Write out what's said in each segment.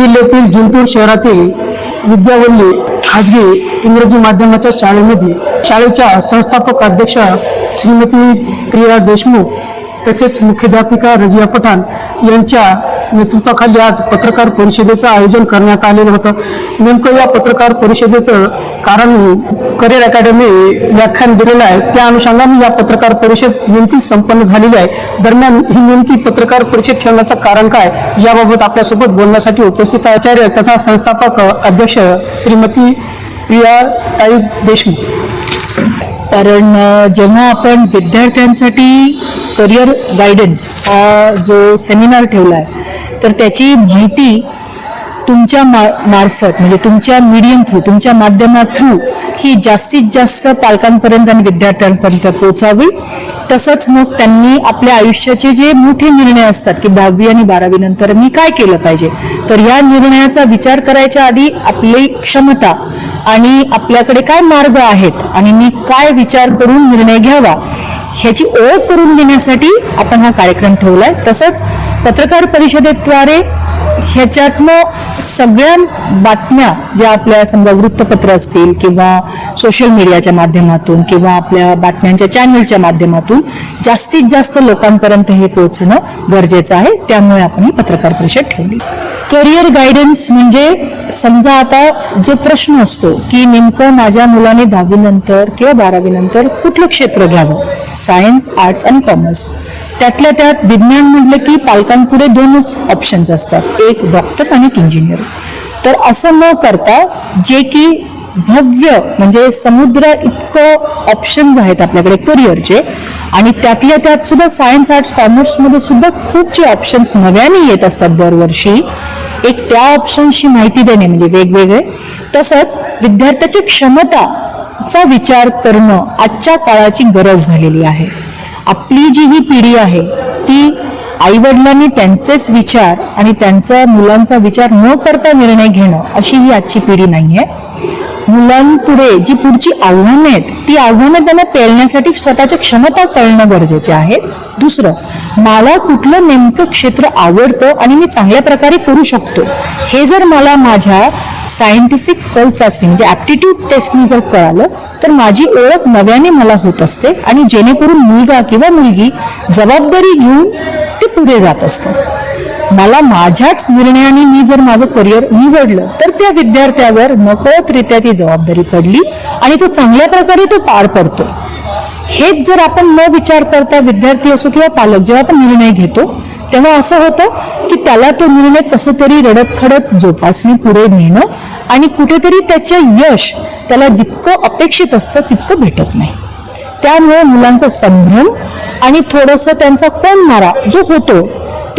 जिल्ह्यातील जिंतूर शहरातील विद्यावल्ली खाजगी इंग्रजी माध्यमाच्या शाळेमध्ये शाळेच्या संस्थापक अध्यक्षा श्रीमती प्रिया देशमुख तसेच मुख्याध्यापिका रजिया पठाण यांच्या नेतृत्वाखाली आज पत्रकार परिषदेचं आयोजन करण्यात आलेलं होतं. नेमकं या पत्रकार परिषदेचं कारण करिअर अकॅडमी व्याख्यान दिलेलं आहे. त्या अनुषंगाने या पत्रकार परिषद नेमकी संपन्न झालेली आहे. दरम्यान ही नेमकी पत्रकार परिषद ठेवण्याचं कारण काय याबाबत आपल्यासोबत बोलण्यासाठी उपस्थित आचार्य तथा संस्थापक अध्यक्ष श्रीमती प्रिया ताई देशमुख. कारण जेव्हा आपण विद्यार्थ्यांसाठी करिअर गायडन्स हा जो सेमिनार ठेवला आहे तर त्याची माहिती तुमच्या मा मार्फत म्हणजे तुमच्या मीडियम थ्रू तुमच्या माध्यमा थ्रू ही जास्तीत जास्त पालकांपर्यंत आणि विद्यार्थ्यांपर्यंत पोचावी तसंच मग त्यांनी आपल्या आयुष्याचे जे मोठे निर्णय असतात की दहावी आणि बारावी नंतर मी काय केलं पाहिजे तर या निर्णयाचा विचार करायच्या आधी आपली क्षमता आणि आपल्याकडे काय मार्ग आहेत आणि मी काय विचार करून निर्णय घ्यावा ह्याची ओळख करून देण्यासाठी आपण हा कार्यक्रम ठेवलाय. तसंच पत्रकार परिषदेद्वारे ह्याच्यातनं सगळ्या बातम्या ज्या आपल्या समजा वृत्तपत्र असतील किंवा सोशल मीडियाच्या माध्यमातून किंवा आपल्या बातम्यांच्या चॅनलच्या माध्यमातून जास्तीत जास्त लोकांपर्यंत हे पोहोचणं गरजेचं आहे. त्यामुळे आपण ही पत्रकार परिषद ठेवली. करिअर गायडन्स म्हणजे समजा आता जो प्रश्न असतो की नेमकं माझ्या मुलाने दहावीनंतर किंवा बारावीनंतर कुठलं क्षेत्र घ्यावं? सायन्स आर्ट्स आणि कॉमर्स त्यातल्या त्यात विज्ञान म्हटलं की पालकांपुढे दोनच ऑप्शन्स असतात. एक डॉक्टर आणि एक इंजिनियर तर असं न करता जे की भव्य म्हणजे समुद्र इतकं ऑप्शन्स आहेत आपल्याकडे करिअरचे आणि त्यातल्या त्यात सुद्धा सायन्स आर्ट्स कॉमर्समध्ये सुद्धा खूप जे ऑप्शन्स नव्याने येत असतात दरवर्षी एक त्या ऑप्शन्सची माहिती देणे म्हणजे वेगवेगळे. तसंच विद्यार्थ्याची क्षमताचा विचार करणं आजच्या काळाची गरज झालेली आहे. आपली जी ही पिढी आहे ती आईवडिलांनी त्यांचेच विचार आणि त्यांचा मुलांचा विचार न करता निर्णय घेणं अशी ही आजची पिढी नाहीये. मुलांपुढे जी पुढची आव्हानं आहेत ती आव्हानं त्यांना पेलण्यासाठी स्वतःच्या क्षमता कळणं गरजेचे आहे. दुसरं मला कुठलं नेमकं क्षेत्र आवडतं आणि मी चांगल्या प्रकारे करू शकतो हे जर मला माझ्या सायंटिफिक कल चाचणी म्हणजे ॲप्टिट्यूड टेस्टनी जर कळालं तर माझी ओळख नव्याने मला होत असते आणि जेणेकरून मुलगा किंवा मुलगी जबाबदारी घेऊन ते पुढे जात असतं मला माझ्याच निर्णयाने मी जर माझं करिअर निवडलं तर त्या विद्यार्थ्यावर नकळतरित्या ती जबाबदारी पडली आणि तो चांगल्या प्रकारे तो पार पडतो. हेच जर आपण न विचार करता विद्यार्थी असो किंवा पालक जेव्हा आपण निर्णय घेतो तेव्हा असं होतं की त्याला तो निर्णय कसं तरी रडत खडत जोपासणे पुढे नेणं आणि कुठेतरी त्याचे यश त्याला जितकं अपेक्षित असतं तितकं भेटत नाही. त्यामुळे मुलांचा संभ्रम आणि थोडंसं त्यांचा कोण मारा जो होतो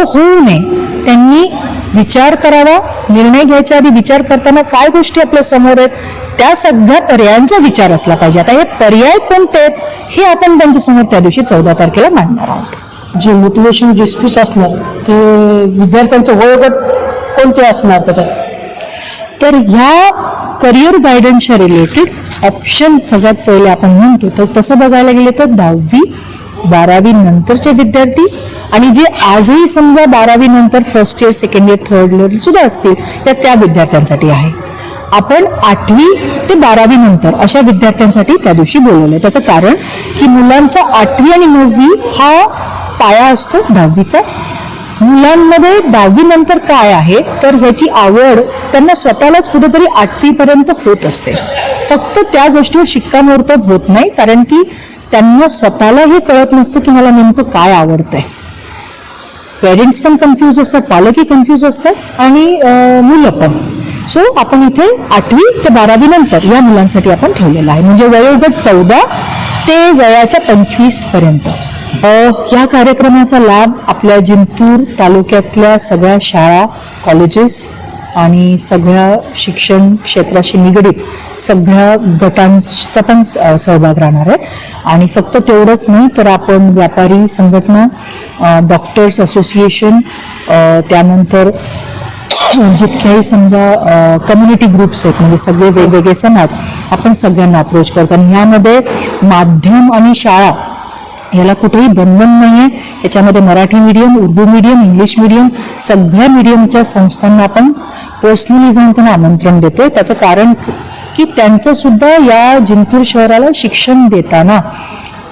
तो होऊ नये. त्यांनी विचार करावा निर्णय घ्यायच्या आधी विचार करताना काय गोष्टी आपल्यासमोर आहेत त्या सगळ्या पर्यायांचा विचार असला पाहिजे. आता हे पर्याय कोणते आहेत हे आपण त्यांच्यासमोर त्या दिवशी चौदा तारखेला मांडणार आहोत. जे मोटिवेशन जे स्पीच असणार ते विद्यार्थ्यांचं वयोगट कोणते असणार त्याच्यात? तर ह्या करिअर गायडन्सच्या रिलेटेड ऑप्शन सगळ्यात पहिले आपण म्हणतो तर तसं बघायला गेले तर दहावी बारावी नंतरचे विद्यार्थी आणि जे आजही समजा बारावी नंतर first year second year third year सुद्धा असतील तर त्या विद्यार्थ्यांसाठी आहे. आपण आठवी ते बारावी नंतर अशा विद्यार्थ्यांसाठी त्या दिवशी बोलवलं त्याचं कारण की मुलांचा आठवी आणि नववी हा पाया असतो दहावीचा. मुलांमध्ये दहावी नंतर काय आहे तर ह्याची आवड त्यांना स्वतःलाच कुठेतरी आठवीपर्यंत होत असते. फक्त त्या गोष्टीवर शिक्कामोर्तब होत नाही कारण की त्यांना स्वतःला हे कळत नसतं की मला नेमकं काय आवडतंय. पेरेंट्स पण कन्फ्यूज असतात पालकही कन्फ्यूज असतात आणि मुलं पण. सो आपण इथे आठवी ते बारावी नंतर या मुलांसाठी आपण ठेवलेलं आहे. म्हणजे वयोगट चौदा ते वयाच्या पंचवीसपर्यंत. या कार्यक्रमाचा लाभ आपल्या जिंतूर तालुक्यातल्या सगळ्या शाळा कॉलेजेस आणि सगळ्या शिक्षण क्षेत्राशी निगडीत सगळ्या गटांचा पण स- सहभाग राहणार आहे. आणि फक्त तेवढंच नाही तर आपण व्यापारी संघटना डॉक्टर्स असोसिएशन त्यानंतर जितक्याही समजा कम्युनिटी ग्रुप्स आहेत म्हणजे सगळे वेगवेगळे समाज आपण सगळ्यांना अप्रोच करतो. आणि ह्यामध्ये माध्यम आणि शाळा याला कुठेही बंधन नाही आहे याच्यामध्ये Marathi medium Urdu medium English medium सगळ्या मीडियमच्या संस्थांना आपण पर्सनली जाऊन त्यांना आमंत्रण देतोय. त्याचं कारण की त्यांचं सुद्धा या जिंतूर शहराला शिक्षण देताना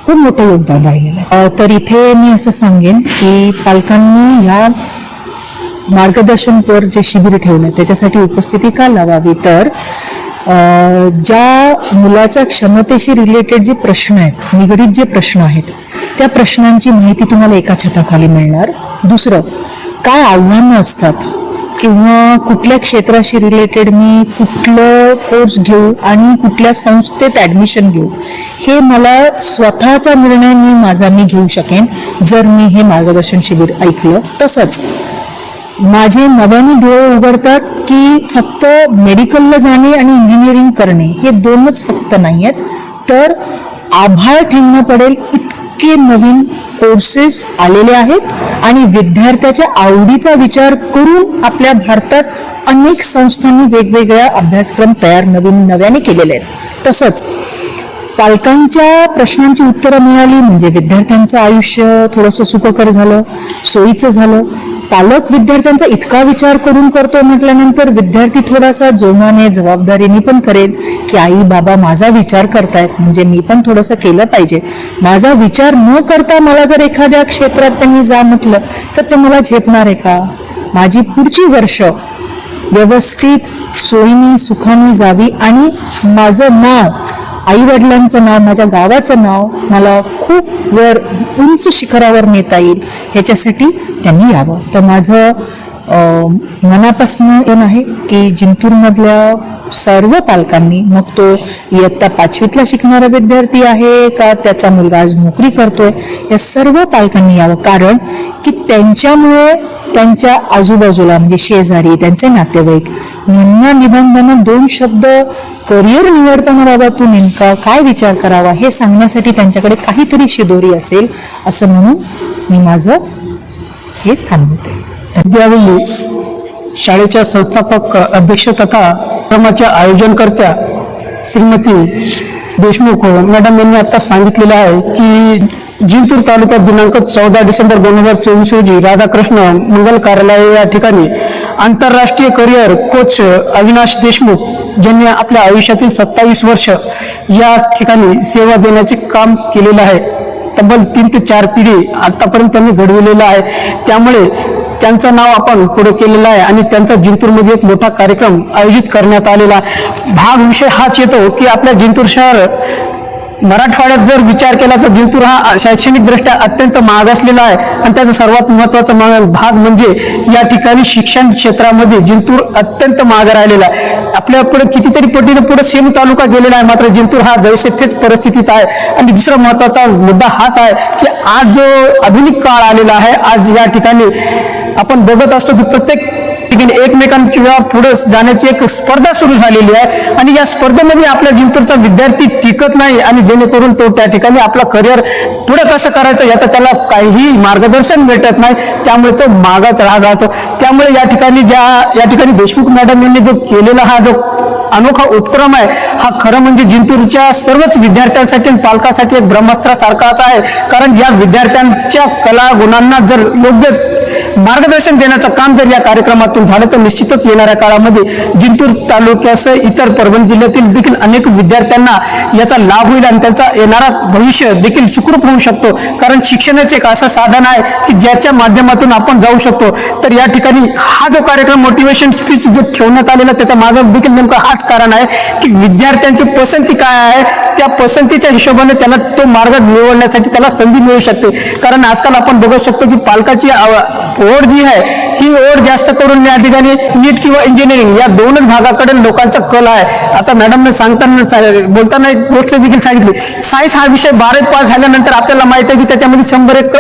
खूप मोठं योगदान राहिलेलं आहे. तर इथे मी असं सांगेन की पालकांनी ह्या मार्गदर्शनपर जे शिबिर ठेवलं त्याच्यासाठी उपस्थिती का लावावी? तर ज्या मुलाच्या क्षमतेशी रिलेटेड जे प्रश्न आहेत निगडीत जे प्रश्न आहेत त्या प्रश्नांची माहिती तुम्हाला एका छताखाली मिळणार. दुसरं काय आव्हानं असतात? किंवा कुठल्या क्षेत्राशी रिलेटेड मी कुठलं कोर्स घेऊ आणि कुठल्या संस्थेत ॲडमिशन घेऊ? हे मला स्वतःचा निर्णय मी माझा मी घेऊ शकेन जर मी हे मार्गदर्शन शिबिर ऐकलं. तसंच माझे नव्याने डोळे उघडतात की फक्त मेडिकलला जाणे आणि इंजिनिअरिंग करणे हे दोनच फक्त नाही आहेत तर आभाळ ठेवणं पडेल इतके नवीन कोर्सेस आलेले आहेत आणि विद्यार्थ्याच्या आवडीचा विचार करून आपल्या भारतात अनेक संस्थांनी वेगवेगळ्या अभ्यासक्रम तयार नवीन नव्याने केलेले आहेत. तसंच पालकांच्या प्रश्नांची उत्तरं मिळाली म्हणजे विद्यार्थ्यांचं आयुष्य थोडंसं सुखकर झालं सोयीचं झालं. पालक विद्यार्थ्यांचा इतका विचार करून करतो म्हटल्यानंतर विद्यार्थी थोडासा जोमाने जबाबदारीने पण करेल की आई बाबा माझा विचार करतायत. म्हणजे मी पण थोडंसं केलं पाहिजे. माझा विचार न करता मला जर एखाद्या क्षेत्रात त्यांनी जा म्हटलं तर ते मला झेपणार आहे का? माझी पुढची वर्ष व्यवस्थित सोयीने सुखाने जावी आणि माझं नाव आई वडिलांचं नाव माझ्या गावाचं नाव मला खूप वर उंच शिखरावर नेता येईल. ह्याच्यासाठी त्यांनी यावं. तर माझं मनापासनं येण आहे की जिंतूरमधल्या सर्व पालकांनी मग तो इयत्ता पाचवीतला शिकणारा विद्यार्थी आहे का त्याचा मुलगा आज नोकरी करतोय या सर्व पालकांनी यावं. कारण की त्यांच्यामुळे त्यांच्या आजूबाजूला म्हणजे शेजारी त्यांचे नातेवाईक यांना निबंधानं दोन शब्द करिअर निवडताना बाबा तू नेमका काय विचार करावा हे सांगण्यासाठी त्यांच्याकडे काहीतरी शिदोरी असेल असं म्हणून मी माझं हे थांबवते. यावेळी शाळेच्या संस्थापक अध्यक्ष तथा कार्यक्रमाच्या आयोजनकर्त्या श्रीमती देशमुख मॅडम यांनी आता सांगितलेलं आहे की जिंतूर तालुक्यात दिनांक चौदा डिसेंबर दोन हजार चोवीस रोजी राधाकृष्ण मंगल कार्यालय या ठिकाणी आंतरराष्ट्रीय करिअर कोच अविनाश देशमुख ज्यांनी आपल्या आयुष्यातील सत्तावीस वर्ष या ठिकाणी सेवा देण्याचे काम केलेलं आहे तब्बल तीन ते चार पिढी आतापर्यंत त्यांनी घडविलेलं आहे त्यामुळे त्यांचं नाव आपण पुढे केलेलं आहे आणि त्यांचा जिंतूरमध्ये एक मोठा कार्यक्रम आयोजित करण्यात आलेला आहे. भाग विषय हाच येतो की आपल्या जिंतूर शहर मराठवाड्यात जर विचार केला तर जिंतूर हा शैक्षणिकदृष्ट्या अत्यंत मागासलेला आहे. आणि त्याचा सर्वात महत्त्वाचा मा- भाग म्हणजे या ठिकाणी शिक्षण क्षेत्रामध्ये जिंतूर अत्यंत मागे राहिलेला आहे. आपल्या पुढे कितीतरी पटीने पुढे सेम तालुका गेलेला आहे मात्र जिंतूर हा जैसेच तेच परिस्थितीत आहे. आणि दुसरा महत्त्वाचा मुद्दा हाच आहे की आज जो आधुनिक काळ आलेला आहे आज या ठिकाणी आपण बघत असतो की प्रत्येक ठिकाणी एकमेकांच्या पुढे जाण्याची एक स्पर्धा सुरू झालेली आहे. आणि या स्पर्धेमध्ये आपल्या जिंतूरचा विद्यार्थी टिकत नाही आणि जेणेकरून तो त्या ठिकाणी आपला करिअर पुढे कसं करायचं याचं त्याला काहीही मार्गदर्शन भेटत नाही. त्यामुळे तो मागाच राहा जातो. त्यामुळे या ठिकाणी ज्या या ठिकाणी देशमुख मॅडम यांनी जो केलेला हा जो अनोखा उपक्रम आहे हा खरं म्हणजे जिंतूरच्या सर्वच विद्यार्थ्यांसाठी आणि पालकासाठी एक ब्रह्मास्त्रासारखाच आहे. कारण या विद्यार्थ्यांच्या कला गुणांना जर योग्य मार्गदर्शन देण्याचं काम जर या कार्यक्रमातून झालं तर निश्चितच येणाऱ्या काळामध्ये जिंतूर तालुक्यासह इतर परभणी जिल्ह्यातील देखील अनेक विद्यार्थ्यांना याचा लाभ होईल आणि त्यांचा येणारा भविष्य देखील सुखरूप होऊ शकतो. कारण शिक्षणाचे एक असं साधन आहे की ज्याच्या माध्यमातून आपण जाऊ शकतो. तर या ठिकाणी हा जो कार्यक्रम मोटिवेशन स्पीच जो ठेवण्यात आलेला त्याच्या मागं देखील नेमकं हाच कारण आहे की विद्यार्थ्यांची पसंती काय आहे? त्या पसंतीच्या हिशोबाने त्याला तो मार्ग निवडण्यासाठी त्याला संधी मिळू शकते. कारण आजकाल आपण बघू शकतो की पालकाची आव- ओढ जी आहे ही ओढ जास्त करून या ठिकाणी नीट किंवा इंजिनिअरिंग या दोनच भागाकडे लोकांचा कल आहे. आता मॅडमने सांगताना बोलताना एक गोष्ट देखील सांगितली. सायन्स हा विषय बारावी पास झाल्यानंतर आपल्याला माहिती आहे की त्याच्यामध्ये शंभर एक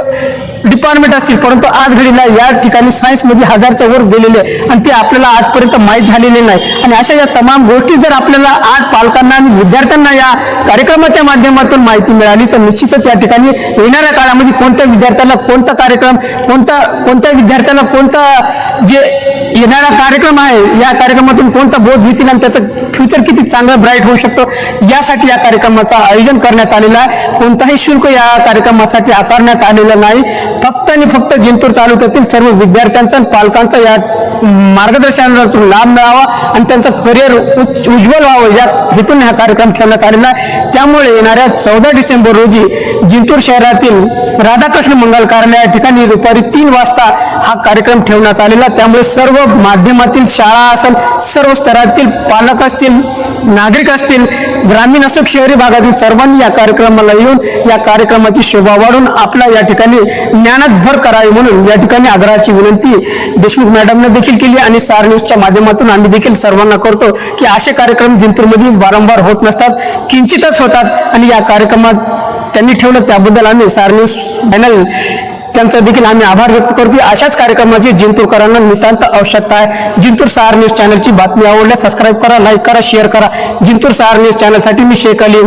डिपार्टमेंट असतील. परंतु आज घडीला या ठिकाणी सायन्समध्ये हजारच्या वर गेलेले आहे आणि ते आपल्याला आजपर्यंत माहीत झालेले नाही. आणि अशा या तमाम गोष्टी जर आपल्याला आज पालकांना आणि विद्यार्थ्यांना या कार्यक्रमाच्या माध्यमातून माहिती मिळाली. तर निश्चितच या ठिकाणी येणाऱ्या काळामध्ये कोणत्या विद्यार्थ्याला कोणता कार्यक्रम कोणता कोणत्या विद्यार्थ्याला कोणता जे येणारा कार्यक्रम आहे या कार्यक्रमातून कोणता बोध घेतील आणि त्याचं फ्युचर किती चांगलं ब्राईट होऊ शकतो यासाठी या कार्यक्रमाचं आयोजन करण्यात आलेलं आहे. कोणताही शुल्क या कार्यक्रमासाठी आकारण्यात आलेलं नाही. फक्त आणि फक्त जिंतूर तालुक्यातील सर्व विद्यार्थ्यांचा आणि पालकांचा या मार्गदर्शनातून लाभ मिळावा आणि त्यांचं करिअर उज्ज्वल व्हावं. या हेतून हा कार्यक्रम ठेवण्यात आलेला आहे. त्यामुळे येणाऱ्या चौदा डिसेंबर रोजी जिंतूर शहरातील राधाकृष्ण मंगल कार्यालय या ठिकाणी दुपारी तीन वाजता हा कार्यक्रम ठेवण्यात आलेला त्यामुळे सर्व माध्यमातील शाळा असेल सर्व स्तरातील पालक असतील नागरिक असतील ग्रामीण असो शहरी भागातील सर्वांनी या कार्यक्रमाला येऊन या कार्यक्रमाची शोभा वाढून आपला या ठिकाणी ज्ञानात भर करावी म्हणून या ठिकाणी आग्रहाची विनंती देशमुख मॅडमने देखील केली आणि सार न्यूजच्या माध्यमातून आम्ही देखील सर्वांना करतो की असे कार्यक्रम जिंतूरमध्ये वारंवार होत नसतात किंचितच होतात आणि या कार्यक्रमात त्यांनी ठेवलं त्याबद्दल आम्ही सार न्यूज चॅनल त्यांचा देखील आम्ही आभार व्यक्त करतो. की अशाच कार्यक्रमाची जिंतूरकरांना नितांत आवश्यकता आहे. जिंतूर सहार न्यूज चॅनलची बातमी आवडल्यास सबस्क्राईब करा लाईक करा शेअर करा. जिंतूर सहार न्यूज चॅनलसाठी मी शेख अली.